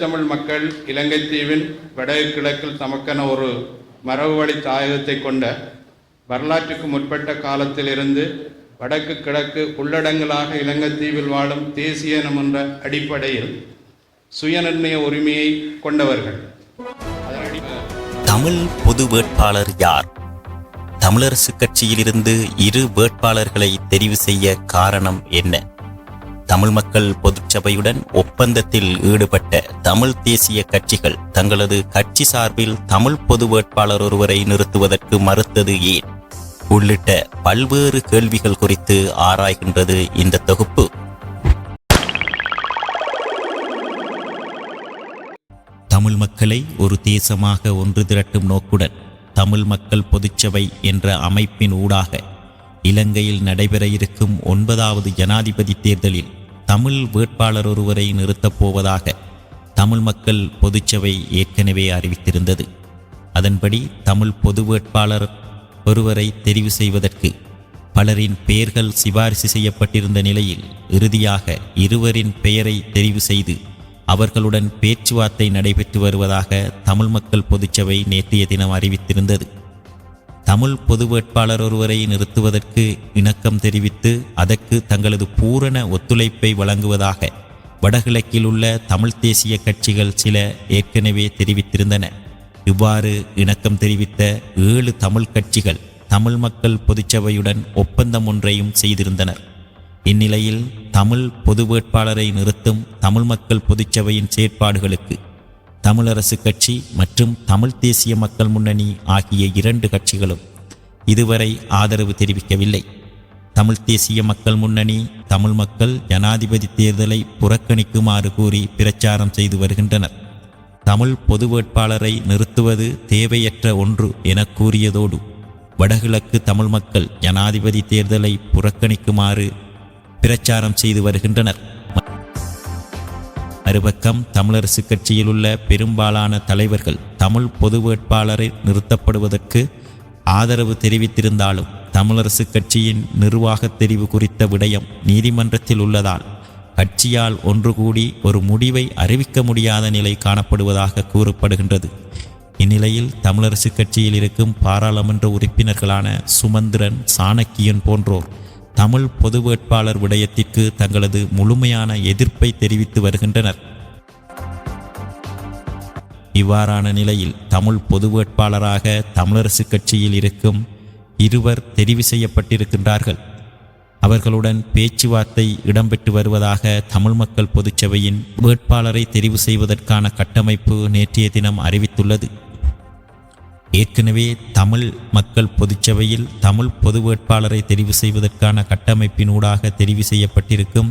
தமிழ் மக்கள் இலங்கை தீவின் கிழக்கில் தமக்கென ஒரு மரபு வழி தாயகத்தை கொண்ட வரலாற்றுக்கு முற்பட்ட காலத்திலிருந்து வடக்கு கிழக்கு உள்ளடங்களாக இலங்கை தீவில் வாழும் தேசியனம் என்ற அடிப்படையில் சுயநிர்ணய உரிமையை கொண்டவர்கள். தமிழ் பொது வேட்பாளர் யார்? தமிழரசு கட்சியிலிருந்து இரு வேட்பாளர்களை தெரிவு செய்ய காரணம் என்ன? தமிழ் மக்கள் பொதுச்சபையுடன் ஒப்பந்தத்தில் ஈடுபட்ட தமிழ் தேசிய கட்சிகள் தங்களது கட்சி சார்பில் தமிழ் பொது வேட்பாளர் ஒருவரை நிறுத்துவதற்கு மறுத்தது ஏன்? உள்ளிட்ட பல்வேறு கேள்விகள் குறித்து ஆராய்கின்றது இந்த தொகுப்பு. தமிழ் மக்களை ஒரு தேசமாக ஒன்று திரட்டும் நோக்குடன் தமிழ் மக்கள் பொதுச்சபை என்ற அமைப்பின் ஊடாக இலங்கையில் நடைபெற இருக்கும் ஒன்பதாவது ஜனாதிபதி தேர்தலில் தமிழ் வேட்பாளர் ஒருவரை நிறுத்தப் போவதாக தமிழ் மக்கள் பொதுச்சபை ஏற்கனவே அறிவித்திருந்தது. அதன்படி தமிழ் பொது வேட்பாளர் ஒருவரை தெரிவு செய்வதற்கு பலரின் பெயர்கள் சிபாரிசு செய்யப்பட்டிருந்த நிலையில் இறுதியாக இருவரின் பெயரை தெரிவு செய்து அவர்களுடன் பேச்சுவார்த்தை நடைபெற்று வருவதாக தமிழ் மக்கள் பொதுச்சபை நேற்றைய தினம் அறிவித்திருந்தது. தமிழ் பொது வேட்பாளர் ஒருவரை நிறுத்துவதற்கு இணக்கம் தெரிவித்து அதற்கு தங்களது பூரண ஒத்துழைப்பை வழங்குவதாக வடகிழக்கில் உள்ள தமிழ் தேசிய கட்சிகள் சில ஏற்கனவே தெரிவித்திருந்தன. இவ்வாறு இணக்கம் தெரிவித்த ஏழு தமிழ் கட்சிகள் தமிழ் மக்கள் பொதுச்சபையுடன் ஒப்பந்தம் ஒன்றையும் செய்திருந்தனர். இந்நிலையில் தமிழ் பொது வேட்பாளரை நிறுத்தும் தமிழ் மக்கள் பொதுச்சபையின் செயற்பாடுகளுக்கு தமிழரசு கட்சி மற்றும் தமிழ் தேசிய மக்கள் முன்னணி ஆகிய இரண்டு கட்சிகளும் இதுவரை ஆதரவு தெரிவிக்கவில்லை. தமிழ் தேசிய மக்கள் முன்னணி தமிழ் மக்கள் ஜனாதிபதி தேர்தலை புறக்கணிக்குமாறு கூறி பிரச்சாரம் செய்து வருகின்றனர். தமிழ் பொது வேட்பாளரை நிறுத்துவது தேவையற்ற ஒன்று என கூறியதோடு வடகிழக்கு தமிழ் மக்கள் ஜனாதிபதி தேர்தலை புறக்கணிக்குமாறு பிரச்சாரம் செய்து வருகின்றனர். மறுபக்கம் தமிழரசு கட்சியில் உள்ள பெரும்பாலான தலைவர்கள் தமிழ் பொது வேட்பாளரை நிறுத்தப்படுவதற்கு ஆதரவு தெரிவித்திருந்தாலும் தமிழரசு கட்சியின் நிர்வாக தெரிவு குறித்த விடயம் நீதிமன்றத்தில் உள்ளதால் கட்சியால் ஒன்று கூடி ஒரு முடிவை அறிவிக்க முடியாத நிலை காணப்படுவதாக கூறப்படுகின்றது. இந்நிலையில் தமிழரசு கட்சியில் இருக்கும் பாராளுமன்ற உறுப்பினர்களான சுமந்திரன் சாணக்கியன் போன்றோர் தமிழ் பொது வேட்பாளர் விடயத்திற்கு தங்களது முழுமையான எதிர்ப்பை தெரிவித்து வருகின்றனர். இவ்வாறான நிலையில் தமிழ் பொது வேட்பாளராக தமிழரசு கட்சியில் இருக்கும் இருவர் தெரிவு செய்யப்பட்டிருக்கின்றார்கள். அவர்களுடன் பேச்சுவார்த்தை இடம்பெற்று வருவதாக தமிழ் மக்கள் பொதுச்சபையின் வேட்பாளரை தெரிவு செய்வதற்கான கட்டமைப்பு நேற்றைய தினம் அறிவித்துள்ளது. ஏற்கனவே தமிழ் மக்கள் பொதுச்சபையில் தமிழ் பொது வேட்பாளரை தெரிவு செய்வதற்கான கட்டமைப்பினூடாக தெரிவு செய்யப்பட்டிருக்கும்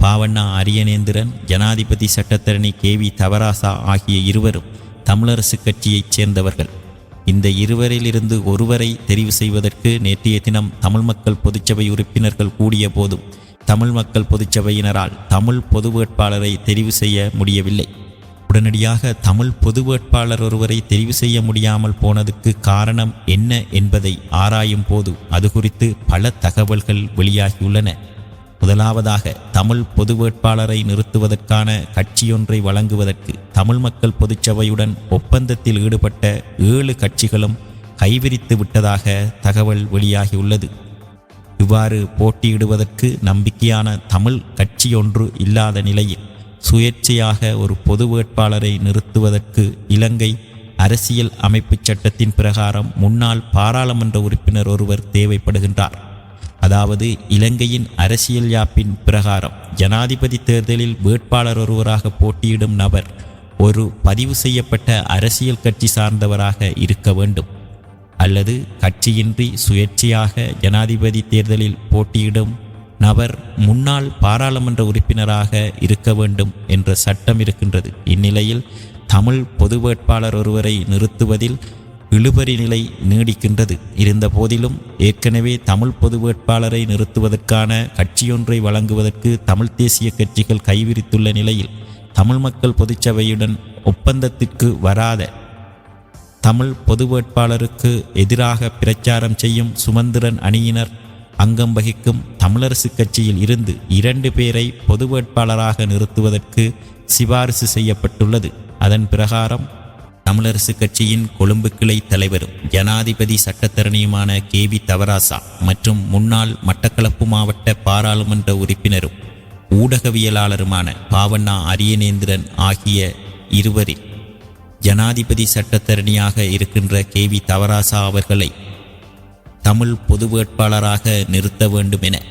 பாவண்ணா அரியநேந்திரன் ஜனாதிபதி சட்டத்தரணி கே வி தவராசா ஆகிய இருவரும் தமிழரசு கட்சியைச் சேர்ந்தவர்கள். இந்த இருவரிலிருந்து ஒருவரை தெரிவு செய்வதற்கு நேற்றைய தினம் தமிழ் மக்கள் பொதுச்சபை உறுப்பினர்கள் கூடிய போதும் தமிழ் மக்கள் பொதுச்சபையினரால் தமிழ் பொது வேட்பாளரை தெரிவு செய்ய முடியவில்லை. உடனடியாக தமிழ் பொது வேட்பாளர் ஒருவரை தெரிவு செய்ய முடியாமல் போனதுக்கு காரணம் என்ன என்பதை ஆராயும் போது அது குறித்து பல தகவல்கள் வெளியாகியுள்ளன. முதலாவதாக தமிழ் பொது வேட்பாளரை நிறுத்துவதற்கான கட்சியொன்றை வழங்குவதற்கு தமிழ் மக்கள் பொதுச்சபையுடன் ஒப்பந்தத்தில் ஈடுபட்ட ஏழு கட்சிகளும் கைவிரித்து விட்டதாக தகவல் வெளியாகியுள்ளது. இவ்வாறு போட்டியிடுவதற்கு நம்பிக்கையான தமிழ் கட்சியொன்று இல்லாத நிலையில் சுயேட்சையாக ஒரு பொது வேட்பாளரை நிறுத்துவதற்கு இலங்கை அரசியல் அமைப்புச் சட்டத்தின் பிரகாரம் முன்னாள் பாராளுமன்ற உறுப்பினர் ஒருவர் தேவைப்படுகின்றார். அதாவது இலங்கையின் அரசியல் யாப்பின் பிரகாரம். ஜனாதிபதி தேர்தலில் வேட்பாளர் ஒருவராக போட்டியிடும் நபர் ஒரு பதிவு செய்யப்பட்ட அரசியல் கட்சி சார்ந்தவராக இருக்க வேண்டும். அல்லது கட்சியின்றி சுயேட்சையாக ஜனாதிபதி தேர்தலில் போட்டியிடும் நபர் முன்னாள் பாராளுமன்ற உறுப்பினராக இருக்க வேண்டும் என்ற சட்டம் இருக்கின்றது. இந்நிலையில் தமிழ் பொது வேட்பாளர் ஒருவரை நிறுத்துவதில் இழுபறி நிலை நீடிக்கின்றது. இருந்த போதிலும் ஏற்கனவே தமிழ் பொது வேட்பாளரை நிறுத்துவதற்கான கட்சியொன்றை வழங்குவதற்கு தமிழ் தேசிய கட்சிகள் கைவிரித்துள்ள நிலையில் தமிழ் மக்கள் பொதுச்சபையுடன் ஒப்பந்தத்திற்கு வராத தமிழ் பொது வேட்பாளருக்கு எதிராக பிரச்சாரம் செய்யும் சுமந்திரன் அணியினர் அங்கம் வகிக்கும் தமிழரசு கட்சியில் இருந்து இரண்டு பேரை பொது வேட்பாளராக நிறுத்துவதற்கு சிபாரிசு செய்யப்பட்டுள்ளது. அதன் பிரகாரம் தமிழரசு கட்சியின் கொழும்பு கிளை தலைவரும் ஜனாதிபதி சட்டத்தரணியுமான கே. வி. தவராசா மற்றும் முன்னாள் மட்டக்களப்பு மாவட்ட பாராளுமன்ற உறுப்பினரும் ஊடகவியலாளருமான பாவண்ணா அரியநேந்திரன் ஆகிய இருவரில் ஜனாதிபதி சட்டத்தரணியாக இருக்கின்ற கே. வி. தவராசா அவர்களை தமிழ் பொது வேட்பாளராக நிறுத்த வேண்டும் என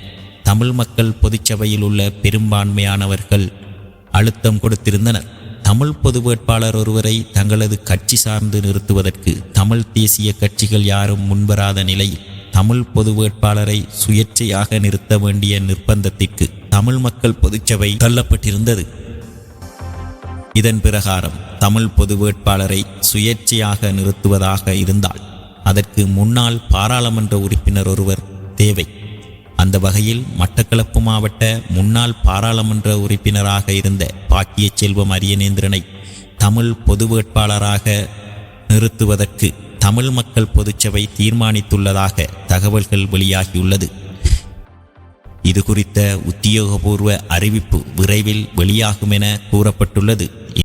தமிழ் மக்கள் பொதுச்சபையில் உள்ள பெரும்பான்மையானவர்கள் அழுத்தம் கொடுத்திருந்தனர். தமிழ் பொது வேட்பாளர் ஒருவரை தங்களது கட்சி சார்ந்து நிறுத்துவதற்கு தமிழ் தேசிய கட்சிகள் யாரும் முன்வராத நிலையில் தமிழ் பொது வேட்பாளரை சுயேட்சையாக நிறுத்த வேண்டிய நிர்பந்தத்திற்கு தமிழ் மக்கள் பொதுச்சபை தள்ளப்பட்டிருந்தது. இதன் பிரகாரம் தமிழ் பொது வேட்பாளரை சுயேட்சையாக நிறுத்துவதாக இருந்தால் அதற்கு முன்னாள் பாராளுமன்ற உறுப்பினர் ஒருவர் தேவை. அந்த வகையில் மட்டக்களப்பு மாவட்ட முன்னாள் பாராளுமன்ற உறுப்பினராக இருந்த பாக்கிய செல்வம் அரியநேந்திரனை தமிழ் பொது வேட்பாளராக நிறுத்துவதற்கு தமிழ் மக்கள் பொதுச்சபை தீர்மானித்துள்ளதாக தகவல்கள் வெளியாகியுள்ளது. இது குறித்த உத்தியோகபூர்வ அறிவிப்பு விரைவில் வெளியாகும் என கூறப்பட்டுள்ளது.